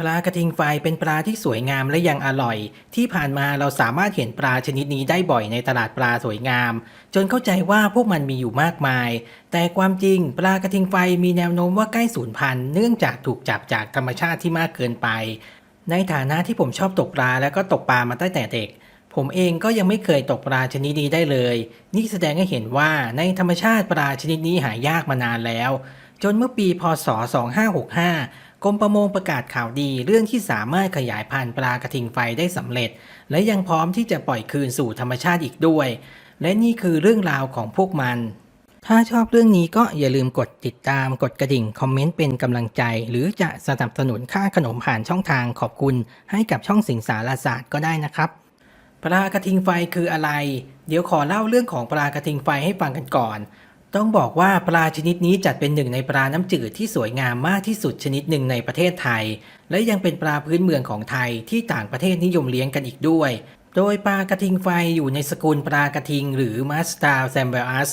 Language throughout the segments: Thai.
ปลากระทิงไฟเป็นปลาที่สวยงามและยังอร่อย ที่ผ่านมาเราสามารถเห็นปลาชนิดนี้ได้บ่อยในตลาดปลาสวยงาม จนเข้าใจว่าพวกมันมีอยู่มากมาย แต่ความจริง ปลากระทิงไฟมีแนวโน้มว่าใกล้สูญพันธุ์เนื่องจากถูกจับจากธรรมชาติที่มากเกินไป ในฐานะที่ผมชอบตกปลาแล้วก็ตกปลามาตั้งแต่เด็ก ผมเองก็ยังไม่เคยตกปลาชนิดนี้ได้เลย นี่แสดงให้เห็นว่าในธรรมชาติปลาชนิดนี้หายากมานานแล้วจนเมื่อปีพศ 2565 กรมประมงประกาศข่าวดีเรื่องที่สามารถขยายพันธุ์ปลากระทิงไฟได้สำเร็จ และยังพร้อมที่จะปล่อยคืนสู่ธรรมชาติอีกด้วย และนี่คือเรื่องราวของพวกมัน ถ้าชอบเรื่องนี้ก็อย่าลืมกดติดตามกดกระดิ่ง คอมเมนต์เป็นกำลังใจ หรือจะสนับสนุนค่าขนมผ่านช่องทางขอบคุณ ให้กับช่องสิงสารศาสตร์ก็ได้นะครับปลากระทิงไฟคืออะไร เดี๋ยวขอเล่าเรื่องของปลากระทิงไฟให้ฟังกันก่อน ต้องบอกว่าปลาชนิดนี้จัดเป็นหนึ่งในปลาน้ำจืดที่สวยงามมากที่สุดชนิดหนึ่งในประเทศไทย และยังเป็นปลาพื้นเมืองของไทยที่ต่างประเทศนิยมเลี้ยงกันอีกด้วย โดยปลากระทิงไฟอยู่ในสกุลปลากระทิง หรือมาสตา r แซมเบลัส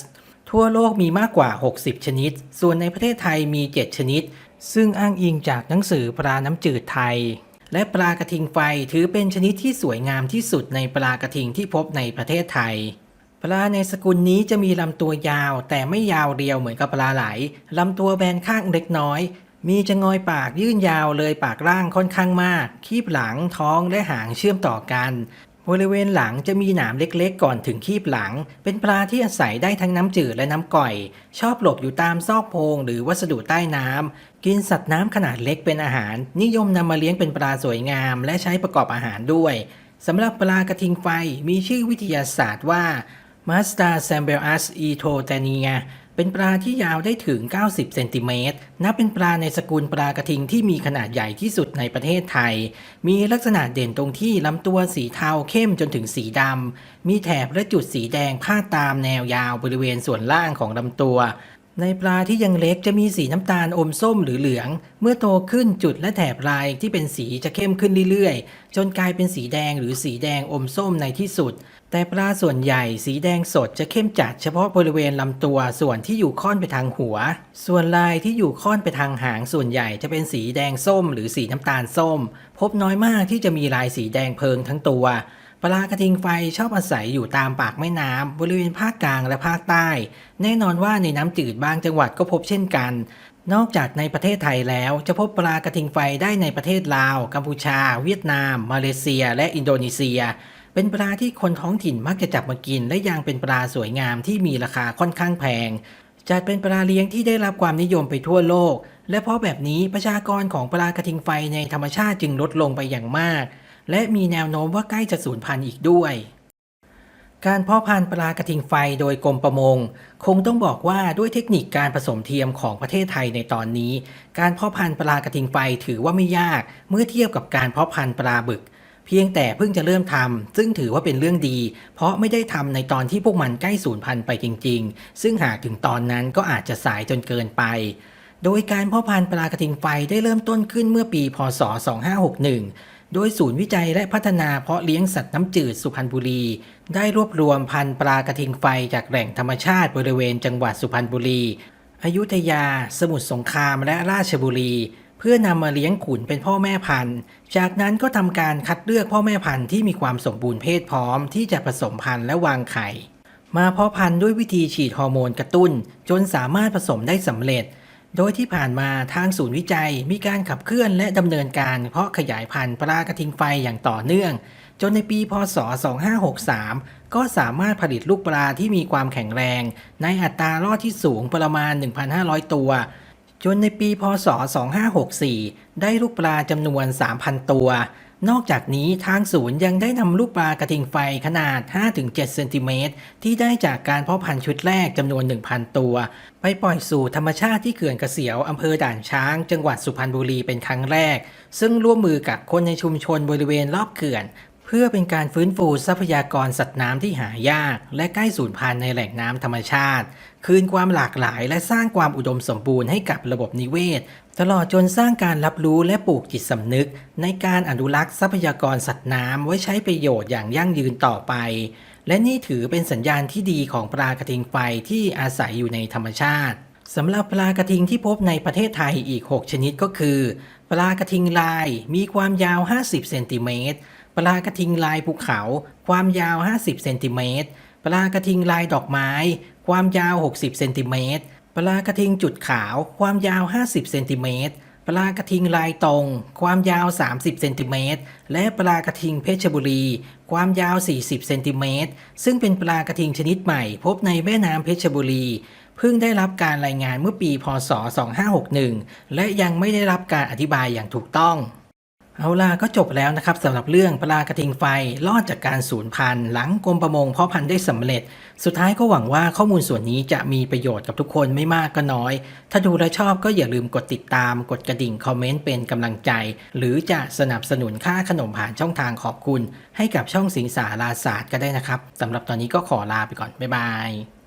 ทั่วโลกมีมากกว่า 60 ชนิด ส่วนในประเทศไทยมี 7 ชนิด ซึ่งอ้างอิงจากหนังสือปลาน้ำจืดไทย และปลากระทิงไฟถือเป็นชนิดที่สวยงามที่สุดในปลากระทิงที่พบในประเทศไทย ปลาในสกุลนี้จะมีลำตัวยาว แต่ไม่ยาวเรียวเหมือนกับปลาไหลลำตัวแบนข้างเล็กน้อย มีจะงอยปากยื่นยาวเลยปากล่างค่อนข้างมาก คีบหลังท้องและหางเชื่อมต่อกัน บริเวณหลังจะมีหนามเล็กๆ ก่อนถึงคีบหลัง เป็นปลาที่อาศัยได้ทั้งน้ำจืดและน้ำก่อย ชอบหลบอยู่ตามซอกโพรงหรือวัสดุใต้น้ำกินสัตว์น้ำขนาดเล็กเป็นอาหาร นิยมนำมาเลี้ยงเป็นปลาสวยงาม และใช้ประกอบอาหารด้วยสำหรับปลากระทิงไฟมีชื่อวิทยาศาสตร์ว่า มาสตา s a m b e l u s e t o t a n i a เป็นปลาที่ยาวได้ถึง 90 เซนติเมตร นับเป็นปลาในสกุลปลากระทิงที่มีขนาดใหญ่ที่สุดในประเทศไทย มีลักษณะเด่นตรงที่ลำตัวสีเทาเข้มจนถึงสีดำ มีแถบและจุดสีแดงพาดตามแนวยาวบริเวณส่วนล่างของลำตัว ในปลาที่ยังเล็กจะมีสีน้ำตาลอมส้มหรือเหลือง เมื่อโตขึ้นจุดและแถบลายที่เป็นสีจะเข้มขึ้นเรื่อยๆ จนกลายเป็นสีแดงหรือสีแดงอมส้มในที่สุด แต่ปลาส่วนใหญ่สีแดงสดจะเข้มจัดเฉพาะบริเวณลำตัวส่วนที่อยู่ค่อนไปทางหัว ส่วนลายที่อยู่ค่อนไปทางหางส่วนใหญ่จะเป็นสีแดงส้มหรือสีน้ำตาลส้ม พบน้อยมากที่จะมีลายสีแดงเพิงทั้งตัว ปลากระทิงไฟชอบอาศัยอยู่ตามปากแม่น้ำบริเวณภาคกลางและภาคใต้ แน่นอนว่าในน้ำจืดบางจังหวัดก็พบเช่นกัน นอกจากในประเทศไทยแล้วจะพบปลากระทิงไฟได้ในประเทศลาว กัมพูชา เวียดนาม มาเลเซีย และอินโดนีเซีย เป็นปลาที่คนท้องถิ่นมักจะจับมากิน และยังเป็นปลาสวยงามที่มีราคาค่อนข้างแพงจัดเป็นปลาเลี้ยงที่ได้รับความนิยมไปทั่วโลก และเพราะแบบนี้ประชากรของปลากระทิงไฟในธรรมชาติจึงลดลงไปอย่างมาก และมีแนวโน้มว่าใกล้จะสูญพันธุ์อีกด้วย การเพาะพันธุ์ปลากระทิงไฟโดยกรมประมง คงต้องบอกว่าด้วยเทคนิคการผสมเทียมของประเทศไทยในตอนนี้ การเพาะพันธุ์ปลากระทิงไฟถือว่าไม่ยาก เมื่อเทียบกับการเพาะพันธุ์ปลาบึก เพียงแต่เพิ่งจะเริ่มทำซึ่งถือว่าเป็นเรื่องดี เพราะไม่ได้ทำในตอนที่พวกมันใกล้สูญพันธุ์ไปจริง ๆ ซึ่งหากถึงตอนนั้นก็อาจจะสายจนเกินไปโดยการเพาะพันธุ์ปลากระทิงไฟได้เริ่มต้นขึ้นเมื่อปี พศ 2561 โดยศูนย์วิจัยและพัฒนาเพาะเลี้ยงสัตว์น้ำจืดสุพรรณบุรี ได้รวบรวมพันธุ์ปลากระทิงไฟจากแหล่งธรรมชาติบริเวณจังหวัดสุพรรณบุรี อยุธยา สมุทรสงครามและราชบุรี เพื่อนำมาเลี้ยงขุนเป็นพ่อแม่พันธุ์ จากนั้นก็ทำการคัดเลือกพ่อแม่พันธุ์ที่มีความสมบูรณ์เพศพร้อมที่จะผสมพันธุ์และวางไข่ มาเพาะพันธุ์ด้วยวิธีฉีดฮอร์โมนกระตุ้น จนสามารถผสมได้สำเร็จ โดยที่ผ่านมาทางศูนย์วิจัยมีการขับเคลื่อนและดำเนินการ เพาะขยายพันธุ์ปลากระทิงไฟอย่างต่อเนื่อง จนในปีพศ 2563 ก็สามารถผลิตลูกปลาที่มีความแข็งแรง ในอัตรารอดที่สูงประมาณ 1,500 ตัว จนในปีพศ 2564 ได้ลูกปลาจำนวน 3,000 ตัว นอกจากนี้ทางศูนย์ยังได้นำลูกปลากระทิงไฟขนาด 5-7 เซนติเมตรที่ได้จากการเพาะพันธุ์ชุดแรกจำนวน 1,000 ตัว ไปปล่อยสู่ธรรมชาติที่เขื่อนกระเสียวอำเภอด่านช้าง จังหวัดสุพรรณบุรีเป็นครั้งแรก ซึ่งร่วมมือกับคนในชุมชนบริเวณรอบเขื่อน เพื่อเป็นการฟื้นฟูทรัพยากรสัตว์น้ำที่หายาก และใกล้สูญพันธุ์ในแหล่งน้ำธรรมชาติ คืนความหลากหลายและสร้างความอุดมสมบูรณ์ให้กับระบบนิเวศ ตลอดจนสร้างการรับรู้และปลูกจิตสำนึก ในการอนุรักษ์ทรัพยากรสัตว์น้ำไว้ใช้ประโยชน์อย่างยั่งยืนต่อไป และนี่ถือเป็นสัญญาณที่ดีของปลากระทิงไฟที่อาศัยอยู่ในธรรมชาติสำหรับปลากระทิงที่พบในประเทศไทยอีก 6 ชนิดก็คือ ปลากระทิงลายมีความยาว 50 เซนติเมตร ปลากระทิงลายภูเขา ความยาว 50 เซนติเมตร ปลากระทิงลายดอกไม้ ความยาว 60เซนติเมตรปลากระทิงจุดขาว ความยาว 50เซนติเมตรปลากระทิงลายตรง ความยาว 30เซนติเมตรและปลากระทิงเพชรบุรี ความยาว 40เซนติเมตรซึ่งเป็นปลากระทิงชนิดใหม่ พบในแม่น้ำเพชรบุรี เพิ่งได้รับการรายงานเมื่อปี พศ 2561 และยังไม่ได้รับการอธิบายอย่างถูกต้อง เอาล่ะก็จบแล้วนะครับสำหรับเรื่องปลากระทิงไฟรอดจากการสูญพันธุ์หลังกรมประมงเพาะพันธุ์ได้สำเร็จ สุดท้ายก็หวังว่าข้อมูลส่วนนี้จะมีประโยชน์กับทุกคนไม่มากก็น้อย ถ้าดูและชอบก็อย่าลืมกดติดตามกดกระดิ่งคอมเมนต์เป็นกำลังใจ หรือจะสนับสนุนค่าขนมผ่านช่องทางขอบคุณ ให้กับช่องสิงสาราศาสตร์ก็ได้นะครับสำหรับตอนนี้ก็ขอลาไปก่อนบ๊ายบาย